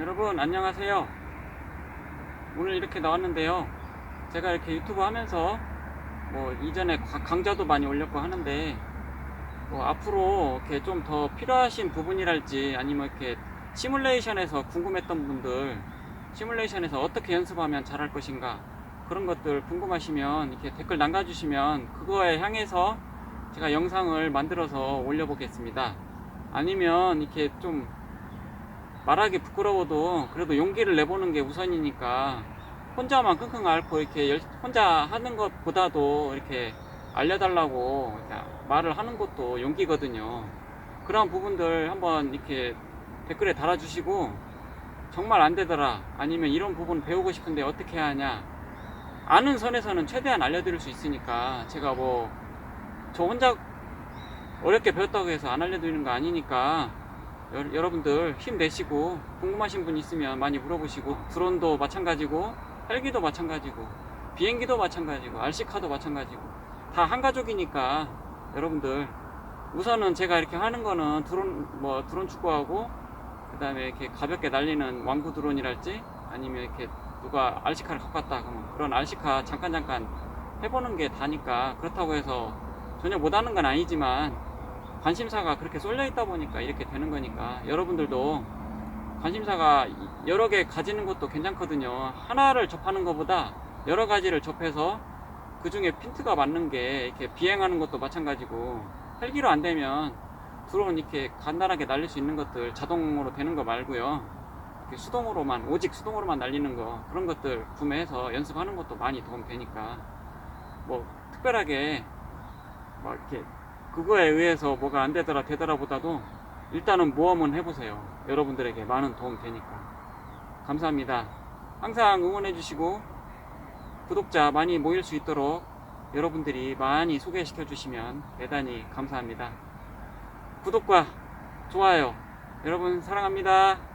여러분 안녕하세요. 오늘 이렇게 나왔는데요. 제가 이렇게 유튜브 하면서 뭐 이전에 가- 강좌도 많이 올렸고 하는데 뭐 앞으로 이렇게 좀 더 필요하신 부분이랄지 아니면 이렇게 시뮬레이션에서 궁금했던 분들 시뮬레이션에서 어떻게 연습하면 잘할 것인가 그런 것들 궁금하시면 이렇게 댓글 남겨주시면 그거에 향해서 제가 영상을 만들어서 올려보겠습니다. 아니면 이렇게 좀 말하기 부끄러워도 그래도 용기를 내보는 게 우선이니까 혼자만 끙끙 앓고 이렇게 열- 혼자 하는 것보다도 이렇게 알려달라고 말을 하는 것도 용기거든요. 그런 부분들 한번 이렇게 댓글에 달아주시고 정말 안 되더라 아니면 이런 부분 배우고 싶은데 어떻게 해야 하냐 아는 선에서는 최대한 알려드릴 수 있으니까 제가 뭐 저 혼자 어렵게 배웠다고 해서 안 알려드리는 거 아니니까 여, 여러분들 힘내시고 궁금하신 분 있으면 많이 물어보시고 드론도 마찬가지고 헬기도 마찬가지고 비행기도 마찬가지고 RC카도 마찬가지고 다 한 가족이니까 여러분들 우선은 제가 이렇게 하는 거는 드론 뭐 드론 축구하고 그 다음에 이렇게 가볍게 날리는 왕구 드론이랄지 아니면 이렇게 누가 RC카를 갖고 왔다 그러면 그런 RC카 잠깐 잠깐 해보는 게 다니까 그렇다고 해서 전혀 못하는 건 아니지만 관심사가 그렇게 쏠려 있다 보니까 이렇게 되는 거니까 여러분들도 관심사가 여러 개 가지는 것도 괜찮거든요. 하나를 접하는 것보다 여러 가지를 접해서 그 중에 핀트가 맞는 게 이렇게 비행하는 것도 마찬가지고 헬기로 안 되면 드론 이렇게 간단하게 날릴 수 있는 것들 자동으로 되는 거 말고요. 수동으로만 오직 수동으로만 날리는 거 그런 것들 구매해서 연습하는 것도 많이 도움 되니까 뭐 특별하게 막 이렇게 그거에 의해서 뭐가 안 되더라 되더라 보다도 일단은 모험은 해보세요. 여러분들에게 많은 도움 되니까. 감사합니다. 항상 응원해주시고 구독자 많이 모일 수 있도록 여러분들이 많이 소개시켜 주시면 대단히 감사합니다. 구독과 좋아요 여러분 사랑합니다.